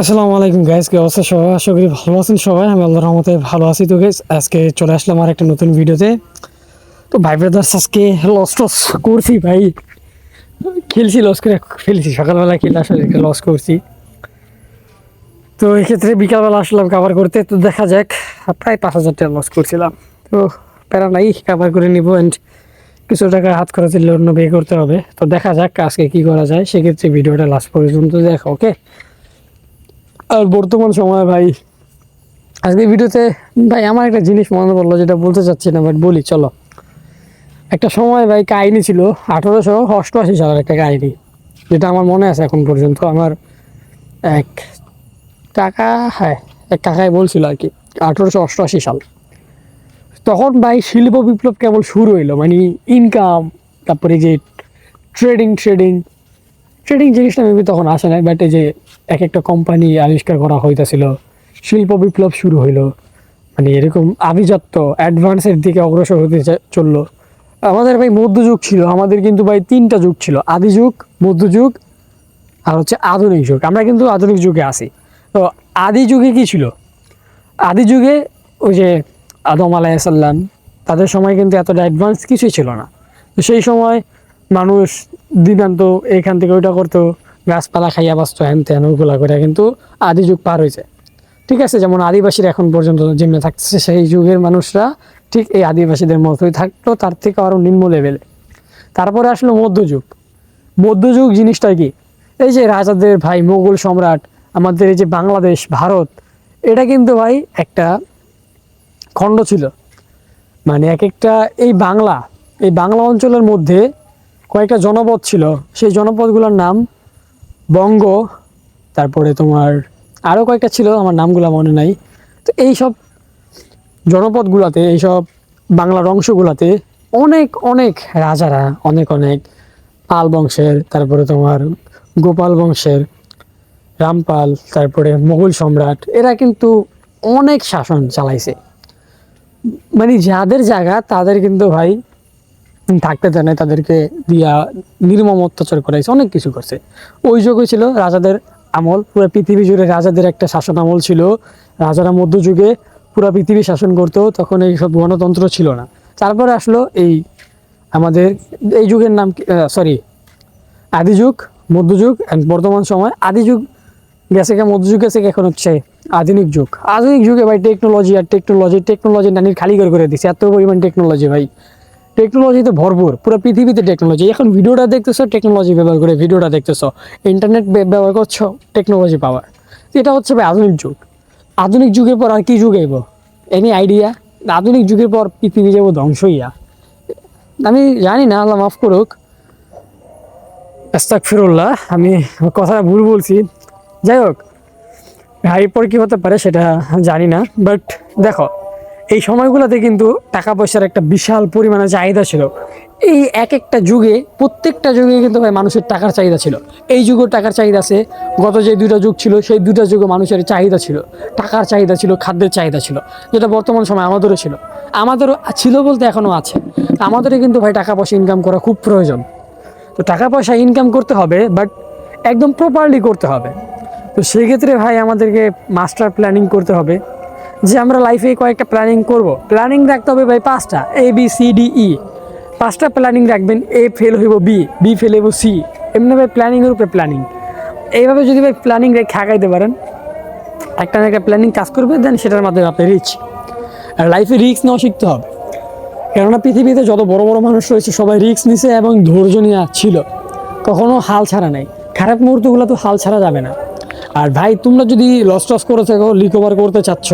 আসসালামু আলাইকুম গাইজ কি অবস্থা সবাই? আশা করি ভালো আছেন সবাই, আমি আল্লাহর রহমতে ভালো আছি। তো গাইজ আজকে চলে আসলাম আর একটা নতুন ভিডিওতে। তো ভাই ব্রাদার্স আজকে লস টস করছি ভাই। খেলছি লস করে ফেলেছি সকালবেলা খেলে আসলে লস করছি। তো এক্ষেত্রে বিকালবেলা আসলাম কাভার করতে। তো দেখা যাক, প্রায় পাঁচ হাজার টাকা লস করছিলাম। তো প্যারা নাই কাভার করে নিব অ্যান্ড কিছু টাকা হাত খরচের অন্য বিয়ে করতে হবে। তো দেখা যাক আজকে কি করা যায়, সেক্ষেত্রে ভিডিওটা লাস্ট পর্যন্ত দেখো ওকে আর বর্তমান সময় ভাই, আজকে ভিডিওতে ভাই আমার একটা জিনিস মনে পড়ল যেটা বলতে চাচ্ছি না বাট বলি, চলো। একটা সময় ভাই কাহিনি ছিল, আঠারোশো অষ্টআশি সালের একটা কাহিনি, যেটা আমার মনে আছে এখন পর্যন্ত। আমার এক কাকা হ্যাঁ এক কাকাই বলছিল আর কি, আঠারোশো অষ্টআশি সাল। তখন ভাই শিল্প বিপ্লব কেবল শুরু হইল মানে ইনকাম তারপরে যে ট্রেডিং ট্রেডিং ট্রেডিং জিনিসটা মেবি তখন আসে নাই বাট এই যে এক একটা কোম্পানি আবিষ্কার করা হইতাছিল। শিল্প বিপ্লব শুরু হইল। মানে এরকম আভিজাত্য অ্যাডভান্সের দিকে অগ্রসর হতে চলল। আমাদের ভাই মধ্যযুগ ছিল, আমাদের কিন্তু ভাই তিনটা যুগ ছিল। আদি যুগ মধ্যযুগ আর হচ্ছে আধুনিক যুগ। আমরা কিন্তু আধুনিক যুগে আছি। তো আদি যুগে কি ছিল? আদি যুগে ওই যে আদম আলাইসাল্লাম তাদের সময় কিন্তু এতটা অ্যাডভান্স কিছুই ছিল না। তো সেই সময় মানুষ দিনান্ত এখান থেকে ওইটা করতো। গাছপালা খাইয়া বাঁচতো হ্যান ত্যান ওগুলা করে কিন্তু আদি যুগ পার হয়েছে ঠিক আছে, যেমন আদিবাসীরা এখন পর্যন্ত যেমনি থাকছে সেই যুগের মানুষরা ঠিক এই আদিবাসীদের মতোই থাকতো, তার থেকে আরও নিম্ন লেভেলে তারপরে আসলো মধ্যযুগ। মধ্যযুগ জিনিসটা কি? এই যে রাজাদের ভাই, মোগল সম্রাট, আমাদের এই যে বাংলাদেশ, ভারত, এটা কিন্তু ভাই একটা খণ্ড ছিল। মানে এক একটা এই বাংলা এই বাংলা অঞ্চলের মধ্যে কয়েকটা জনপদ ছিল। সেই জনপদগুলোর নাম বঙ্গ, তারপরে তোমার আরও কয়েকটা ছিল, আমার নামগুলো মনে নাই। তো এই সব জনপদগুলোতে, এইসব বাংলার অংশগুলোতে অনেক অনেক রাজারা, অনেক অনেক পাল বংশের, তারপরে তোমার গোপাল বংশের, রামপাল, তারপরে মোগল সম্রাট, এরা কিন্তু অনেক শাসন চালাইছে। মানে যাদের জায়গা, তাদের কিন্তু ভাই থাকতে দেয় না তাদেরকে দিয়া নির্মম অত্যাচার করাইছে, অনেক কিছু করছে। ওই যুগে ছিল রাজাদের আমল, পুরো পৃথিবী জুড়ে রাজাদের একটা শাসন আমল ছিল। রাজারা মধ্যযুগে পুরো পৃথিবী শাসন করতো, তখন এই সব গণতন্ত্র ছিল না। তারপরে আসলো এই আমাদের, এই যুগের নাম সরি আদি যুগ, মধ্যযুগ অ্যান্ড বর্তমান সময় আদি যুগ গেছে কে, মধ্যযুগ গেছে এখন হচ্ছে আধুনিক যুগ। আধুনিক যুগে ভাই টেকনোলজি আর টেকনোলজি টেকনোলজি নানির খালি করে করে দিছে, এত পরিমাণ টেকনোলজি ভাই। টেকনোলজিতে ভরপুর, পুরো পৃথিবীতে টেকনোলজি এখন ভিডিওটা দেখতেছো টেকনোলজি ব্যবহার করে ভিডিওটা দেখতেছো। ইন্টারনেট ব্যবহার করছ টেকনোলজি পাওয়ার এটা হচ্ছে আধুনিক যুগ। আধুনিক যুগের পর আর কি যুগ আইব এনি আইডিয়া আধুনিক যুগের পর পৃথিবী যাব ধ্বংস হইয়া আমি জানি না, আল্লাহ মাফ করুক। আস্তাক ফিরুল্লাহ আমি কথাটা ভুল বলছি। যাই হোক এরপর কি হতে পারে সেটা জানি না বাট দেখো এই সময়গুলোতে কিন্তু টাকা পয়সার একটা বিশাল পরিমাণে চাহিদা ছিল। এই এক একটা যুগে, প্রত্যেকটা যুগে কিন্তু ভাই মানুষের টাকার চাহিদা ছিল। এই যুগের টাকার চাহিদা আছে, গত যে দুইটা যুগ ছিল, সেই দুইটা যুগে মানুষের চাহিদা ছিল, টাকার চাহিদা ছিল, খাদ্যের চাহিদা ছিল, যেটা বর্তমান সময় আমাদেরও ছিল। আমাদেরও ছিল বলতে এখনও আছে। আমাদেরও কিন্তু ভাই টাকা পয়সা ইনকাম করা খুব প্রয়োজন। তো টাকা পয়সা ইনকাম করতে হবে বাট একদম প্রপারলি করতে হবে। তো সেক্ষেত্রে ভাই আমাদেরকে মাস্টার প্ল্যানিং করতে হবে। যে আমরা লাইফে কয়েকটা প্ল্যানিং করব। প্ল্যানিং রাখতে হবে ভাই পাঁচটা। A B C D E পাঁচটা প্ল্যানিং রাখবেন। এ ফেল হইব বি বি ফেল হইব সি এমনি ভাই প্ল্যানিংয়ের উপরে প্ল্যানিং এইভাবে যদি ভাই প্ল্যানিং রেখে আগাইতে পারেন, একটা না একটা প্ল্যানিং কাজ করবে দেন সেটার মাধ্যমে আপনি রিচ আর লাইফে রিক্স নেওয়া শিখতে হবে। কেননা পৃথিবীতে যত বড় বড় মানুষ রয়েছে, সবাই রিস্ক নিছে এবং ধৈর্য নিয়ে ছিল। কখনো হাল ছাড়া নেই। খারাপ মুহূর্তগুলো তো হাল ছাড়া যাবে না। আর ভাই, তোমরা যদি লস টস করে থাকো রিকভার করতে চাচ্ছ,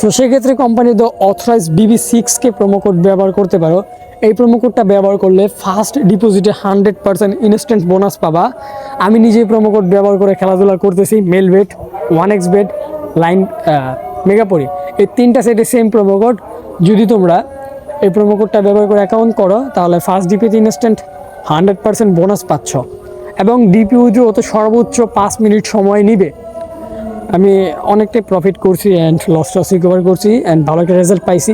তো সেক্ষেত্রে company the authorize Bibi সিক্সকে promo code ব্যবহার করতে পারো। এই প্রোমো কোডটা ব্যবহার করলে ফার্স্ট ডিপোজিটে হান্ড্রেড পার্সেন্ট ইনস্ট্যান্ট বোনাস পাবা। আমি নিজেই প্রোমো কোড ব্যবহার করে খেলাধুলা করতেছি male bed one X bed line মেগাপরি এই তিনটা সেটে সেম প্রোমো কোড যদি তোমরা এই প্রোমো কোডটা ব্যবহার করে অ্যাকাউন্ট করো, তাহলে ফার্স্ট ডিপিতে ইনস্ট্যান্ট হান্ড্রেড পার্সেন্ট বোনাস পাচ্ছ। এবং ডিপি উইথড্র হতে সর্বোচ্চ পাঁচ মিনিট সময় নিবে। আমি অনেকটাই প্রফিট করছি অ্যান্ড লস টস রিকভার করছি অ্যান্ড ভালো একটা রেজাল্ট পাইছি।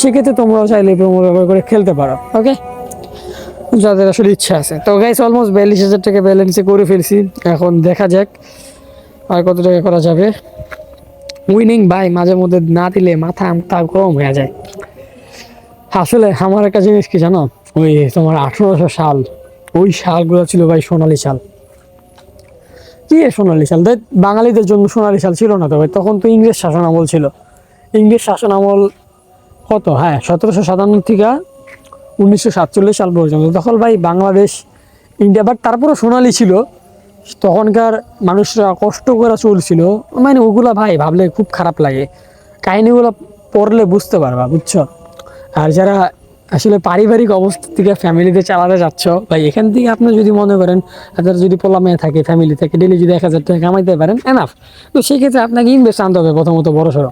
সেক্ষেত্রে তোমরাও চাইলে প্রোমো ব্যবহার করে খেলতে পারো ওকে যাদের আসলে ইচ্ছা আছে। তো গাইস অলমোস্ট বিয়াল্লিশ হাজার টাকা ব্যালেন্সে করে ফেলছি। এখন দেখা যাক আর কত টাকা করা যাবে। উইনিং ভাই মাঝে মধ্যে না দিলে মাথা তা গরম হয়ে যায়। আসলে আমার একটা জিনিস কি জানো? ওই তোমার আঠেরোশো সাল। ওই সালগুলো ছিল ভাই সোনালি শাল। কি সোনালি সাল দেখ, বাঙালিদের জন্য সোনালি শাল ছিল না তো ভাই, তখন তো ইংরেজ শাসন আমল ছিল। ইংরেজ শাসন আমল কত? হ্যাঁ সতেরোশো সাতান্ন থেকে উনিশশো সাতচল্লিশ সাল পর্যন্ত। তখন ভাই বাংলাদেশ, ইন্ডিয়া বাট তারপরও সোনালি ছিল। তখনকার মানুষরা কষ্ট করে চলছিল। মানে ওগুলা ভাই ভাবলে খুব খারাপ লাগে। কাহিনিগুলো পড়লে বুঝতে পারবা, বুঝছ? আর যারা আসলে পারিবারিক অবস্থা থেকে ফ্যামিলিতে চালাতে যাচ্ছ, ভাই, এখান থেকে আপনি যদি মনে করেন, আপনার যদি পোলা মেয়ে থাকে ফ্যামিলি থেকে ডেলি যদি এক হাজার টাকা কামাইতে পারেন এনাফ তো সেক্ষেত্রে আপনাকে ইনভেস্ট আনতে হবে প্রথমত বড় সড়ো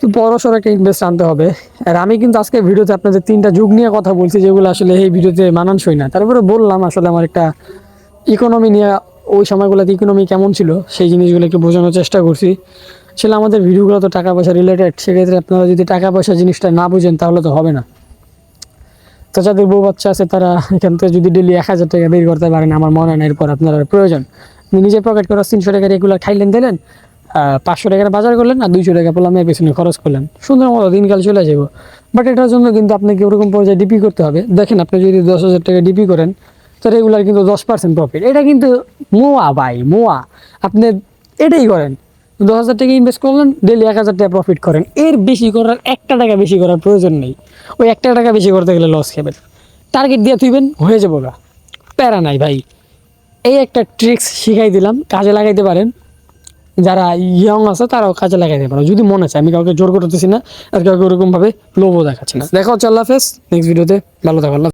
তো বড় সড়ো একটা ইনভেস্ট আনতে হবে। আর আমি কিন্তু আজকে ভিডিওতে আপনাদের তিনটা যুগ নিয়ে কথা বলছি, যেগুলো আসলে এই ভিডিওতে মানানসই না। তারপরে বললাম, আসলে আমার একটা ইকোনমি নিয়ে ওই সময়গুলোতে ইকোনমি কেমন ছিল, সেই জিনিসগুলো একটু বোঝানোর চেষ্টা করছি। আসলে আমাদের ভিডিওগুলো তো টাকা পয়সা রিলেটেড সেক্ষেত্রে আপনারা যদি টাকা পয়সা জিনিসটা না বুঝেন, তাহলে তো হবে না। তো যাদের বউ বাচ্চা আছে, তারা এখান থেকে যদি ডেলি এক হাজার টাকা বের করতে পারেন, আমার মনে হয় এরপর আপনার প্রয়োজন। আপনি নিজে পকেট করে তিনশো টাকা রেগুলার খাইলেন, দিলেন পাঁচশো টাকার বাজার করলেন আর দুইশো টাকা পোলামে পেছনে খরচ করলেন। সুন্দর মতো দিনকাল চলে যাব। বাট এটার জন্য কিন্তু আপনাকে ওরকম পর্যায়ে ডিপি করতে হবে। দেখেন আপনি যদি দশ হাজার টাকা ডিপি করেন, তো রেগুলার কিন্তু দশ পার্সেন্ট প্রফিট এটা কিন্তু মোয়া ভাই, মোয়া। আপনি এটাই করেন। দশ হাজার টাকা ইনভেস্ট করলেন ডেলি এক হাজার টাকা প্রফিট করেন। এর বেশি করার একটা টাকা বেশি করার প্রয়োজন নেই। ওই একটা টাকা বেশি করতে গেলে লস টার্গেট দিয়ে তুইবেন হয়ে যাব গা প্যারা নাই ভাই। এই একটা ট্রিক্স শিখাই দিলাম, কাজে লাগাইতে পারেন। যারা ইয়ং আছে, তারাও কাজে লাগাইতে পারো যদি মনে চায়, আমি কাউকে জোর করতেছি না, আর কাউকে ওরকমভাবে লোভও দেখাচ্ছি না। দেখা হচ্ছে, আল্লাহ হাফেজ। নেক্সট ভিডিওতে ভালো থাকো